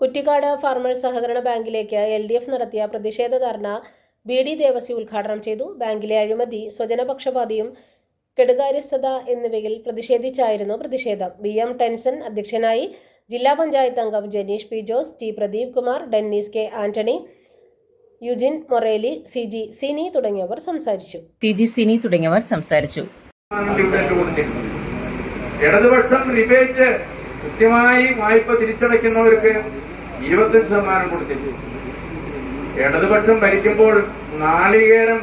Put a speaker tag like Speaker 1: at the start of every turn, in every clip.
Speaker 1: കുറ്റിക്കാട് farmers സഹകരണ ബാങ്കിലേക്ക് L D F നടത്തിയ പ്രതിഷേധ ധർണ ബി ഡി ദേവസി ഉദ്ഘാടനം ചെയ്തു. ബാങ്കിലെ അഴിമതി സ്വജനപക്ഷപാതിയും കെടുകാര്യസ്ഥത എന്നിവയിൽ പ്രതിഷേധിച്ചായിരുന്നു പ്രതിഷേധം. ബി എം ടെൻസൺ അധ്യക്ഷനായി ജില്ലാ പഞ്ചായത്ത് അംഗം Janeesh P Jose T Pradeep Kumar Dennis K Antony Eugene Moreli C G Sini തുടങ്ങിയവർ സംസാരിച്ചു.
Speaker 2: ടി ജി സിനി തുടങ്ങിയവർ സംസാരിച്ചു.
Speaker 3: ഇടതുപക്ഷം റിബേറ്റ് കൃത്യമായി വായ്പ തിരിച്ചടയ്ക്കുന്നവർക്ക് ഇരുപത്തഞ്ച് ശതമാനം കൊടുത്തിട്ട് ഇടതുപക്ഷം ഭരിക്കുമ്പോൾ നാളികേരം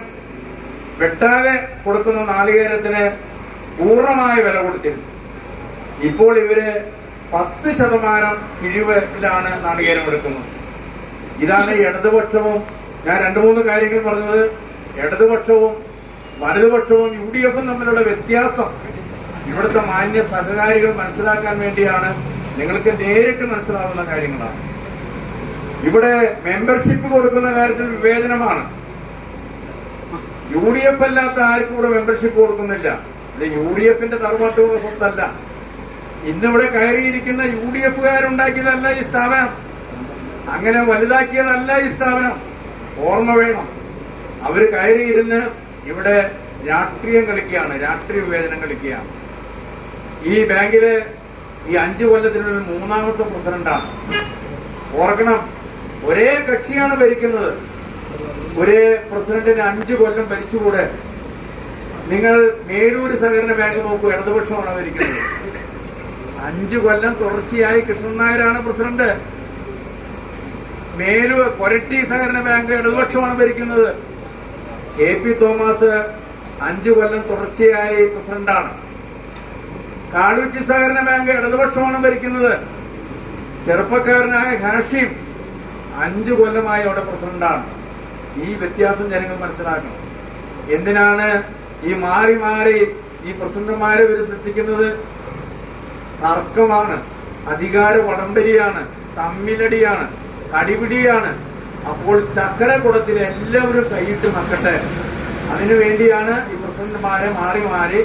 Speaker 3: വെട്ടാതെ കൊടുക്കുന്ന നാളികേരത്തിന് പൂർണമായ വില കൊടുത്തിരുന്നു ഇപ്പോൾ ഇവർ പത്ത് ശതമാനം കിഴിവിലാണ് നാളികേരം എടുക്കുന്നത്. ഇതാണ് ഇടതുപക്ഷവും ഞാൻ രണ്ടു മൂന്ന് കാര്യങ്ങൾ പറഞ്ഞത്. ഇടതുപക്ഷവും വലതുപക്ഷവും യു ഡി എഫും തമ്മിലുള്ള വ്യത്യാസം ഇവിടുത്തെ മാന്യ സഹകാരികൾ മനസ്സിലാക്കാൻ വേണ്ടിയാണ് നിങ്ങൾക്ക് നേരിട്ട് മനസ്സിലാവുന്ന കാര്യങ്ങളാണ്. ഇവിടെ മെമ്പർഷിപ്പ് കൊടുക്കുന്ന കാര്യത്തിൽ വിവേചനമാണ്. യു ഡി എഫ് അല്ലാത്ത ആർക്കും ഇവിടെ മെമ്പർഷിപ്പ് കൊടുക്കുന്നില്ല. അല്ലെ യു ഡി എഫിന്റെ തറവാട്ടുള്ള സ്വത്തല്ല. ഇന്നിവിടെ കയറിയിരിക്കുന്ന യു ഡി എഫുകാരുണ്ടാക്കിയതല്ല ഈ സ്ഥാപനം. അങ്ങനെ വലുതാക്കിയതല്ല ഈ സ്ഥാപനം. ഓർമ്മ വേണം. അവർ കയറിയിരുന്ന് ഇവിടെ രാഷ്ട്രീയം കളിക്കുകയാണ് രാഷ്ട്രീയ വിവേചനം കളിക്കുകയാണ്. ഈ ബാങ്കിലെ ഈ അഞ്ചു കൊല്ലത്തിനുള്ളിൽ മൂന്നാമത്തെ പ്രസിഡന്റാണ്. ഓർക്കണം ഒരേ കക്ഷിയാണ് ഭരിക്കുന്നത്. ഒരേ പ്രസിഡന്റിന് അഞ്ചു കൊല്ലം ഭരിച്ചുകൂടെ? നിങ്ങൾ മേലൂര് സഹകരണ ബാങ്ക് നോക്കൂ ഇടതുപക്ഷമാണ് ഭരിക്കുന്നത്. അഞ്ചു കൊല്ലം തുടർച്ചയായി കൃഷ്ണൻ നായരാണ് പ്രസിഡന്റ്. മേലു കൊരട്ടി സഹകരണ ബാങ്ക് ഇടതുപക്ഷമാണ് ഭരിക്കുന്നത്. എ പി തോമസ് അഞ്ചു കൊല്ലം തുടർച്ചയായി പ്രസിഡന്റാണ്. കാളുറ്റി സഹകരണ ബാങ്ക് ഇടതുപക്ഷമാണ് ഭരിക്കുന്നത്. ചെറുപ്പക്കാരനായ ഹാഷിം അഞ്ചു കൊല്ലമായി അവിടെ പ്രസിഡന്റാണ്. ഈ വ്യത്യാസം ജനങ്ങൾ മനസ്സിലാക്കണം. എന്തിനാണ് ഈ മാറി മാറി ഈ പ്രസിഡന്റുമാരെ ഇവർ സൃഷ്ടിക്കുന്നത്? തർക്കമാണ്. അധികാര വടംബരിയാണ് തമ്മിലടിയാണ്. കടിപിടിയാണ്. അപ്പോൾ ചക്കര കുടത്തിൽ എല്ലാവരും കൈയിട്ട് നക്കട്ടെ അതിനുവേണ്ടിയാണ് ഈ പ്രസിഡന്റുമാരെ മാറി മാറി